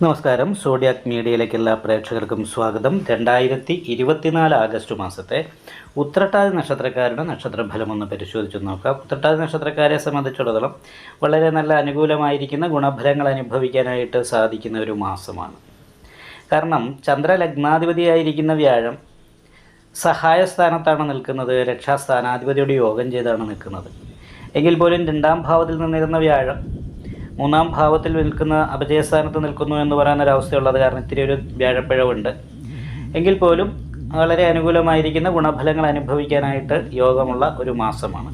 നമസ്കാരം. സോഡിയാക് മീഡിയയിലേക്ക് എല്ലാ പ്രേക്ഷകർക്കും സ്വാഗതം. രണ്ടായിരത്തി ഇരുപത്തിനാല് ആഗസ്റ്റ് മാസത്തെ ഉത്രട്ടാതി നക്ഷത്രക്കാരുടെ നക്ഷത്രഫലം ഒന്ന് പരിശോധിച്ച് നോക്കാം. ഉത്രട്ടാതി നക്ഷത്രക്കാരെ സംബന്ധിച്ചിടത്തോളം വളരെ നല്ല അനുകൂലമായിരിക്കുന്ന ഗുണഫലങ്ങൾ അനുഭവിക്കാനായിട്ട് സാധിക്കുന്ന ഒരു മാസമാണ്. കാരണം ചന്ദ്രലഗ്നാധിപതിയായിരിക്കുന്ന വ്യാഴം സഹായസ്ഥാനത്താണ് നിൽക്കുന്നത് രക്ഷാസ്ഥാനാധിപതിയോട് യോഗം ചെയ്താണ് നിൽക്കുന്നത്. എങ്കിൽ പോലും രണ്ടാം ഭാവത്തിൽ നിന്നിരുന്ന വ്യാഴം മൂന്നാം ഭാവത്തിൽ നിൽക്കുന്ന അപജയസ്ഥാനത്ത് നിൽക്കുന്നു എന്ന് പറയുന്ന ഒരവസ്ഥയുള്ളത് കാരണം ഇത്തിരി ഒരു വ്യാഴപ്പിഴവുണ്ട്. എങ്കിൽ പോലും വളരെ അനുകൂലമായിരിക്കുന്ന ഗുണഫലങ്ങൾ അനുഭവിക്കാനായിട്ട് യോഗമുള്ള ഒരു മാസമാണ്.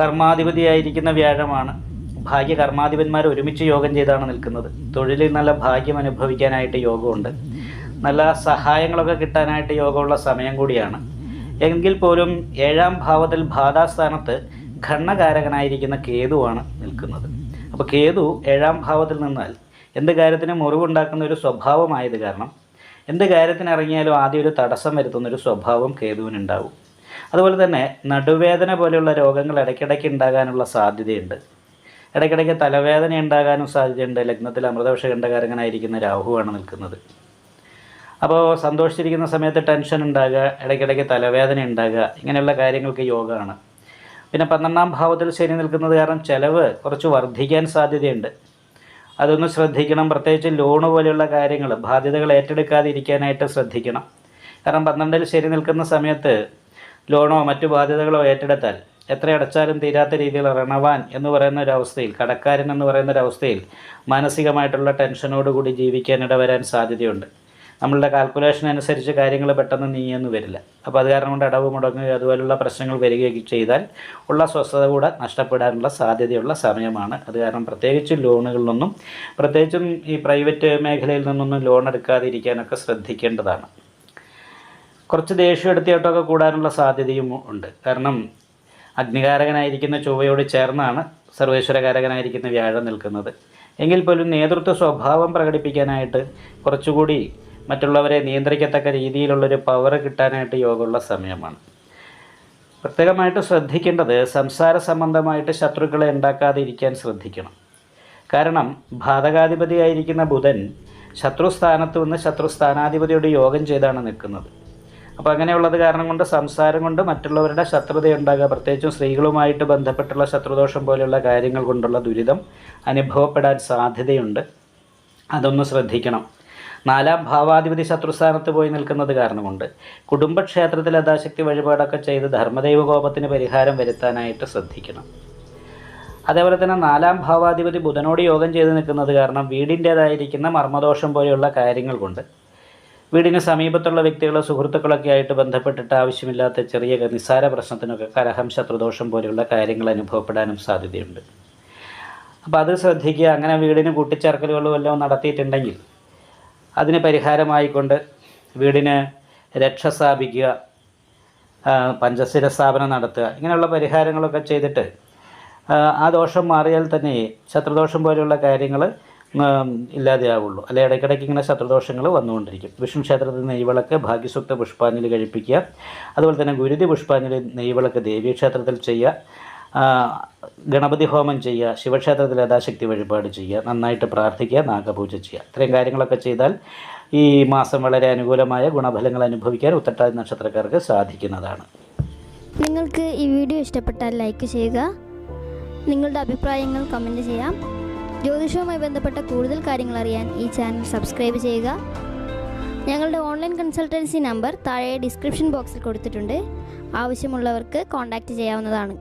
കർമാധിപതിയായിരിക്കുന്ന വ്യാഴമാണ്. ഭാഗ്യ കർമാധിപന്മാർ ഒരുമിച്ച് യോഗം ചെയ്താണ് നിൽക്കുന്നത്. തൊഴിലിൽ നല്ല ഭാഗ്യം അനുഭവിക്കാനായിട്ട് യോഗമുണ്ട്. നല്ല സഹായങ്ങളൊക്കെ കിട്ടാനായിട്ട് യോഗമുള്ള സമയം കൂടിയാണ്. എങ്കിൽ പോലും ഏഴാം ഭാവത്തിൽ ബാധാസ്ഥാനത്ത് ഘണ്ണകാരകനായിരിക്കുന്ന കേതുവാണ് നിൽക്കുന്നത്. അപ്പോൾ കേതു ഏഴാം ഭാവത്തിൽ നിന്നാൽ എന്ത് കാര്യത്തിനും മുറിവുണ്ടാക്കുന്ന ഒരു സ്വഭാവമായത് കാരണം എന്ത് കാര്യത്തിന് ഇറങ്ങിയാലും ആദ്യം ഒരു തടസ്സം വരുത്തുന്ന ഒരു സ്വഭാവം കേതുവിനുണ്ടാവും. അതുപോലെ തന്നെ നടുവേദന പോലെയുള്ള രോഗങ്ങൾ ഇടയ്ക്കിടയ്ക്ക് ഉണ്ടാകാനുള്ള സാധ്യതയുണ്ട്. ഇടയ്ക്കിടയ്ക്ക് തലവേദന ഉണ്ടാകാനും സാധ്യതയുണ്ട്. ലഗ്നത്തിൽ അമൃതവിഷകണ്ഠകാരകനായിരിക്കുന്ന രാഹുവാണ് നിൽക്കുന്നത്. അപ്പോൾ സന്തോഷിച്ചിരിക്കുന്ന സമയത്ത് ടെൻഷൻ ഉണ്ടാകുക ഇടയ്ക്കിടയ്ക്ക് തലവേദന ഉണ്ടാകുക ഇങ്ങനെയുള്ള കാര്യങ്ങൾക്ക് യോഗമാണ്. പിന്നെ പന്ത്രണ്ടാം ഭാവത്തിൽ ശനി നിൽക്കുന്നത് കാരണം ചിലവ് കുറച്ച് വർദ്ധിക്കാൻ സാധ്യതയുണ്ട്. അതൊന്ന് ശ്രദ്ധിക്കണം. പ്രത്യേകിച്ച് ലോണ് പോലെയുള്ള കാര്യങ്ങൾ ബാധ്യതകൾ ഏറ്റെടുക്കാതിരിക്കാനായിട്ട് ശ്രദ്ധിക്കണം. കാരണം പന്ത്രണ്ടിൽ ശരി നിൽക്കുന്ന സമയത്ത് ലോണോ മറ്റു ബാധ്യതകളോ ഏറ്റെടുത്താൽ എത്ര അടച്ചാലും തീരാത്ത രീതിയിൽ റണവാൻ എന്ന് പറയുന്ന ഒരു അവസ്ഥയിൽ കടക്കാരൻ എന്ന് പറയുന്ന ഒരു അവസ്ഥയിൽ മാനസികമായിട്ടുള്ള ടെൻഷനോടുകൂടി ജീവിക്കാനിട വരാൻ സാധ്യതയുണ്ട്. നമ്മളുടെ കാൽക്കുലേഷൻ അനുസരിച്ച് കാര്യങ്ങൾ പെട്ടെന്ന് നീങ്ങിയെന്ന് വരില്ല. അപ്പോൾ അത് കാരണം കൊണ്ട് അടവ് മുടങ്ങുക അതുപോലുള്ള പ്രശ്നങ്ങൾ വരികയൊക്കെ ചെയ്താൽ ഉള്ള സ്വസ്ഥത കൂടെ നഷ്ടപ്പെടാനുള്ള സാധ്യതയുള്ള സമയമാണ്. അത് കാരണം പ്രത്യേകിച്ച് ലോണുകളിലൊന്നും പ്രത്യേകിച്ചും ഈ പ്രൈവറ്റ് മേഖലയിൽ നിന്നൊന്നും ലോൺ എടുക്കാതിരിക്കാനൊക്കെ ശ്രദ്ധിക്കേണ്ടതാണ്. കുറച്ച് ദേഷ്യം എടുത്തിട്ടൊക്കെ കൂടാനുള്ള സാധ്യതയും ഉണ്ട്. കാരണം അഗ്നികാരകനായിരിക്കുന്ന ചൊവ്വയോട് ചേർന്നാണ് സർവേശ്വരകാരകനായിരിക്കുന്ന വ്യാഴം നിൽക്കുന്നത്. എങ്കിൽ പോലും നേതൃത്വ സ്വഭാവം പ്രകടിപ്പിക്കാനായിട്ട് കുറച്ചുകൂടി മറ്റുള്ളവരെ നിയന്ത്രിക്കത്തക്ക രീതിയിലുള്ളൊരു പവർ കിട്ടാനായിട്ട് യോഗമുള്ള സമയമാണ്. പ്രത്യേകമായിട്ട് ശ്രദ്ധിക്കേണ്ടത് സംസാര സംബന്ധമായിട്ട് ശത്രുക്കളെ ഉണ്ടാക്കാതിരിക്കാൻ ശ്രദ്ധിക്കണം. കാരണം ബാധകാധിപതിയായിരിക്കുന്ന ബുധൻ ശത്രുസ്ഥാനത്ത് നിന്ന് ശത്രുസ്ഥാനാധിപതിയോട് യോഗം ചെയ്താണ് നിൽക്കുന്നത്. അപ്പോൾ അങ്ങനെയുള്ളത് കാരണം കൊണ്ട് സംസാരം കൊണ്ട് മറ്റുള്ളവരുടെ ശത്രുത ഉണ്ടാകുക പ്രത്യേകിച്ചും സ്ത്രീകളുമായിട്ട് ബന്ധപ്പെട്ടുള്ള ശത്രുദോഷം പോലെയുള്ള കാര്യങ്ങൾ കൊണ്ടുള്ള ദുരിതം അനുഭവപ്പെടാൻ സാധ്യതയുണ്ട്. അതൊന്ന് ശ്രദ്ധിക്കണം. നാലാം ഭാവാധിപതി ശത്രുസ്ഥാനത്ത് പോയി നിൽക്കുന്നത് കാരണമുണ്ട്. കുടുംബക്ഷേത്രത്തിൽ യഥാശക്തി വഴിപാടൊക്കെ ചെയ്ത് ധർമ്മദൈവ കോപത്തിന് പരിഹാരം വരുത്താനായിട്ട് ശ്രദ്ധിക്കണം. അതേപോലെ തന്നെ നാലാം ഭാവാധിപതി ബുധനോട് യോഗം ചെയ്ത് നിൽക്കുന്നത് കാരണം വീടിന്റേതായിരിക്കുന്ന മർമ്മദോഷം പോലെയുള്ള കാര്യങ്ങൾ കൊണ്ട് വീടിന് സമീപത്തുള്ള വ്യക്തികളോ സുഹൃത്തുക്കളൊക്കെ ആയിട്ട് ബന്ധപ്പെട്ടിട്ട് ആവശ്യമില്ലാത്ത ചെറിയ നിസ്സാര പ്രശ്നത്തിനൊക്കെ കലഹം ശത്രുദോഷം പോലെയുള്ള കാര്യങ്ങൾ അനുഭവപ്പെടാനും സാധ്യതയുണ്ട്. അപ്പോൾ അത് ശ്രദ്ധിക്കുക. അങ്ങനെ വീടിന് കൂട്ടിച്ചേർക്കലുകളും എല്ലാം നടത്തിയിട്ടുണ്ടെങ്കിൽ അതിന് പരിഹാരമായിക്കൊണ്ട് വീടിന് രക്ഷ സ്ഥാപിക്കുക പഞ്ചസ്ഥിര സ്ഥാപനം നടത്തുക ഇങ്ങനെയുള്ള പരിഹാരങ്ങളൊക്കെ ചെയ്തിട്ട് ആ, ദോഷം മാറിയാൽ തന്നെ ശത്രുദോഷം പോലെയുള്ള കാര്യങ്ങൾ ഇല്ലാതെയാവുള്ളൂ. അല്ലെ ഇടയ്ക്കിടയ്ക്ക് ഇങ്ങനെ ശത്രുദോഷങ്ങൾ വന്നുകൊണ്ടിരിക്കും. വിഷ്ണു ക്ഷേത്രത്തിൽ നെയ്വിളക്ക് ഭാഗ്യസുക്ത പുഷ്പാഞ്ജലി കഴിപ്പിക്കുക. അതുപോലെ തന്നെ ഗുരുതി പുഷ്പാഞ്ജലി നെയ്വിളക്ക് ദേവീക്ഷേത്രത്തിൽ ചെയ്യുക. ഗണപതി ഹോമം ചെയ്യുക ശിവക്ഷേത്രത്തിൽ യഥാശക്തി വഴിപാട് ചെയ്യുക നന്നായിട്ട് പ്രാർത്ഥിക്കുക നാഗപൂജ ചെയ്യുക. ഇത്രയും കാര്യങ്ങളൊക്കെ ചെയ്താൽ ഈ മാസം വളരെ അനുകൂലമായ ഗുണഫലങ്ങൾ അനുഭവിക്കാൻ ഉത്തട്ടാതി നക്ഷത്രക്കാർക്ക് സാധിക്കുന്നതാണ്. നിങ്ങൾക്ക് ഈ വീഡിയോ ഇഷ്ടപ്പെട്ടാൽ ലൈക്ക് ചെയ്യുക. നിങ്ങളുടെ അഭിപ്രായങ്ങൾ കമന്റ് ചെയ്യാം. ജ്യോതിഷവുമായി ബന്ധപ്പെട്ട കൂടുതൽ കാര്യങ്ങൾ അറിയാൻ ഈ ചാനൽ സബ്സ്ക്രൈബ് ചെയ്യുക. ഞങ്ങളുടെ ഓൺലൈൻ കൺസൾട്ടൻസി നമ്പർ താഴെ ഡിസ്ക്രിപ്ഷൻ ബോക്സിൽ കൊടുത്തിട്ടുണ്ട്. ആവശ്യമുള്ളവർക്ക് കോൺടാക്റ്റ് ചെയ്യാവുന്നതാണ്.